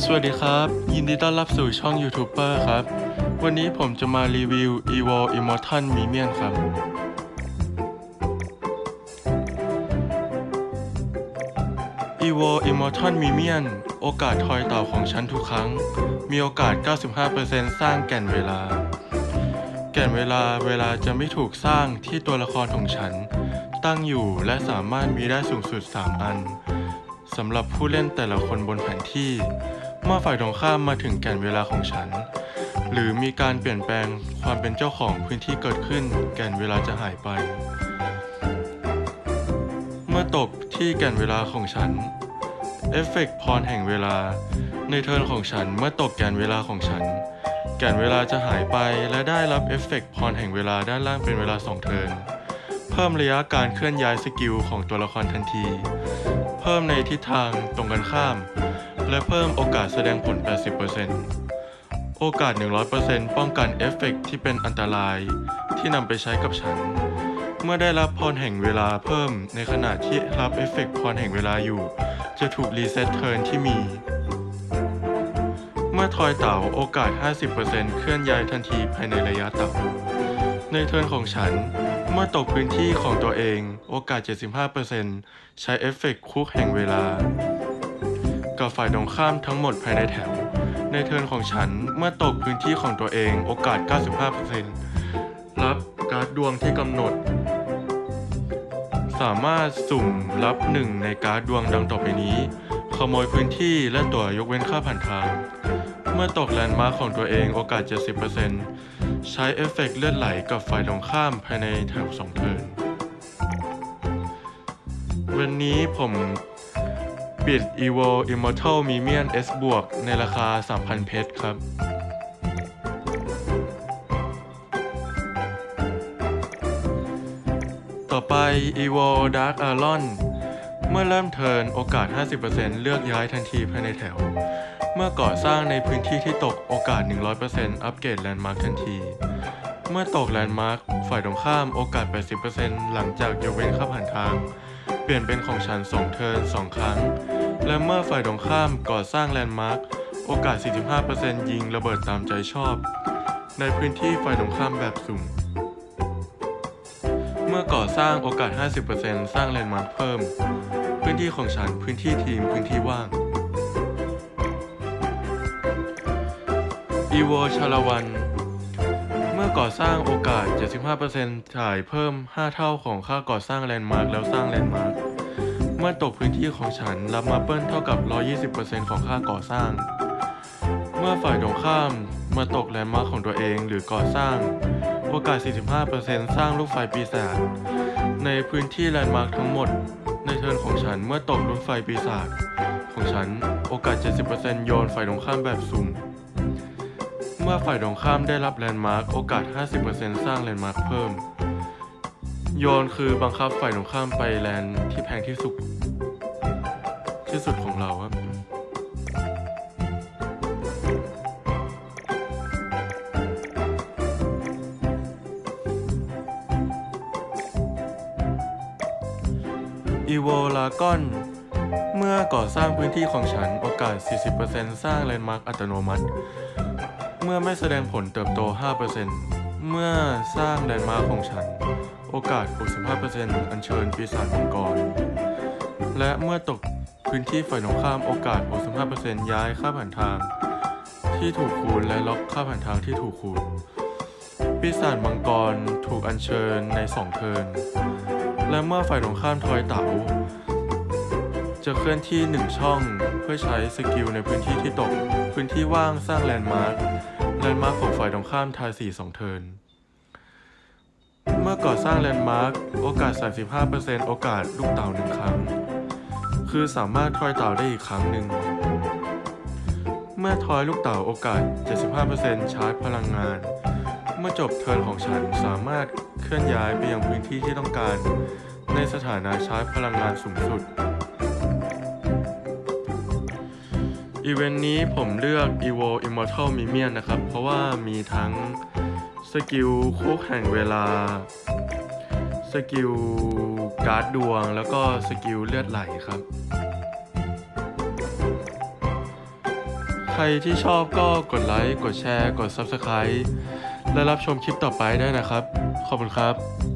สวัสดีครับ ยินดีต้อนรับสู่ช่องยูทูบเบอร์ครับ วันนี้ผมจะมารีวิว evo immortal minion ครับ evo immortal minion โอกาสทอยเต่าของฉันทุกครั้ง มีโอกาส 95%สร้างแก่นเวลา แก่นเวลาเวลาจะไม่ถูกสร้างที่ตัวละครของฉัน ตั้งอยู่และสามารถมีได้สูงสุด 3 อันสำหรับผู้เล่นแต่ละคนบนแผนที่ เมื่อฝ่ายตรงข้ามมาถึงแก่นเวลาของฉัน หรือมีการเปลี่ยนแปลงความเป็นเจ้าของพื้นที่เกิดขึ้น แก่นเวลาจะหายไป เมื่อตกที่แก่นเวลาของฉันเอฟเฟกต์พรแห่งเวลา ในเทิร์นของฉันเมื่อตกแก่นเวลาของฉัน แก่นเวลาจะหายไปและได้รับเอฟเฟกต์พรแห่งเวลาด้านล่างเป็นเวลา2เทิร์นเพิ่มระยะการเคลื่อนย้ายสกิลของตัวละครทันที เพิ่มในทิศทางตรงกันข้าม และเพิ่มโอกาสแสดงผล 80%โอกาส 100%ป้องกันเอฟเฟกต์ที่เป็นอันตรายที่นำไปใช้กับฉัน เมื่อได้รับพรแห่งเวลาเพิ่มในขณะที่รับเอฟเฟกต์พรแห่งเวลาอยู่ จะถูกรีเซ็ตเทิร์นที่มี เมื่อทอยเต่าโอกาส 50%เคลื่อนย้ายทันทีภายในระยะเต่าในเทิร์นของฉัน เมื่อตกพื้นที่ของตัวเอง โอกาส 75%ใช้เอฟเฟกต์คุกแห่งเวลา กับฝ่ายตรงข้ามทั้งหมดภายในแถว ในเทิร์นของฉันเมื่อตกพื้นที่ของตัวเองโอกาส 95%รับการ์ดดวงที่กำหนด สามารถสุ่มรับหนึ่งในการ์ดดวงดังต่อไปนี้ ขโมยพื้นที่และตั๋วยกเว้นค่าผ่านทาง เมื่อตกแลนด์มาร์คของตัวเองโอกาส 70%ใช้เอฟเฟกต์เลือดไหลกับฝ่ายตรงข้ามภายในแถว2เทิร์นวันนี้ผม ปิด evo immortal minion s บวกในราคา 3,000 เพชรครับ ต่อไป evo dark aron เมื่อเริ่มเทิร์นโอกาส 50%เลือกย้ายทันทีภายในแถว เมื่อก่อสร้างในพื้นที่ที่ตกโอกาส 100%อัปเกรดแลนด์มาร์คทันที เมื่อตกแลนด์มาร์คฝ่ายตรงข้ามโอกาส 80%หลังจากยกเว้นค่าผ่านทาง เปลี่ยนเป็นของฉัน2เทิร์น2ครั้ง และเมื่อฝ่ายตรงข้ามก่อสร้างแลนด์มาร์คโอกาส 45%ยิงระเบิดตามใจชอบ ในพื้นที่ฝ่ายตรงข้ามแบบสุ่ม เมื่อก่อสร้างโอกาส 50%สร้างแลนด์มาร์คเพิ่ม พื้นที่ของฉันพื้นที่ทีมพื้นที่ว่างอีโวชาลวัน ก่อสร้างโอกาส 75%จ่ายเพิ่ม 5 เท่าของค่าก่อสร้างแลนด์มาร์คแล้วสร้างแลนด์มาร์คเมื่อตกพื้นที่ของฉันรับมาเปิลเท่ากับ 120%ของค่าก่อสร้าง เมื่อฝ่ายตรงข้ามมาตกแลนด์มาร์คของตัวเองหรือก่อสร้าง โอกาส 45%สร้างลูกไฟปีศาจในพื้นที่แลนด์มาร์คทั้งหมด ในเทิร์นของฉันเมื่อตกลูกไฟปีศาจของฉันโอกาส 70%โยนฝ่ายตรงข้ามแบบสุ่ม เมื่อฝ่ายตรงข้ามได้รับแลนด์มาร์คโอกาส 50%สร้างแลนด์มาร์คเพิ่ม โยนคือบังคับฝ่ายตรงข้ามไปแลนด์ที่แพงที่สุด ที่สุดของเราครับอีโวลากอน เมื่อก่อสร้างพื้นที่ของฉันโอกาส 40%สร้างแลนด์มาร์คอัตโนมัติ มื่อไม่แสดงผลเติบโต 5%เมื่อสร้างแลนด์มาร์คของฉัน โอกาส 65%อัญเชิญปีศาจมังกร และเมื่อตกพื้นที่ฝ่ายตรงข้ามโอกาส 65%ย้ายค่าผ่านทาง ที่ถูกคูณและล็อกค่าผ่านทางที่ถูกคูณ ปีศาจมังกรถูกอัญเชิญใน 2 เทิร์น และเมื่อฝ่ายตรงข้ามทอยเต๋าจะเคลื่อนที่ 1 ช่องเพื่อใช้สกิลในพื้นที่ที่ตก พื้นที่ว่างสร้างแลนด์มาร์ค แลนด์มาร์คของฝ่ายตรงข้ามทาย4 2เทิน เมื่อก่อสร้างแลนด์มาร์คโอกาส 35%โอกาสลูกเต่าหนึ่งครั้ง คือสามารถทอยเต่าได้อีกครั้งหนึ่ง เมื่อทอยลูกเต่าโอกาส 75%ชาร์จพลังงาน เมื่อจบเทิร์นของฉันสามารถเคลื่อนย้ายไปยังพื้นที่ที่ต้องการ ในสถานะชาร์จพลังงานสูงสุด อีเวนต์นี้ผมเลือก evo immortal minion นะครับ เพราะว่ามีทั้งสกิลคุกแห่งเวลา สกิลการ์ดดวง แล้วก็สกิลเลือดไหลครับ ใครที่ชอบก็กดไลค์ กดแชร์ กด Subscribe และรับชมคลิปต่อไปได้นะครับ ขอบคุณครับ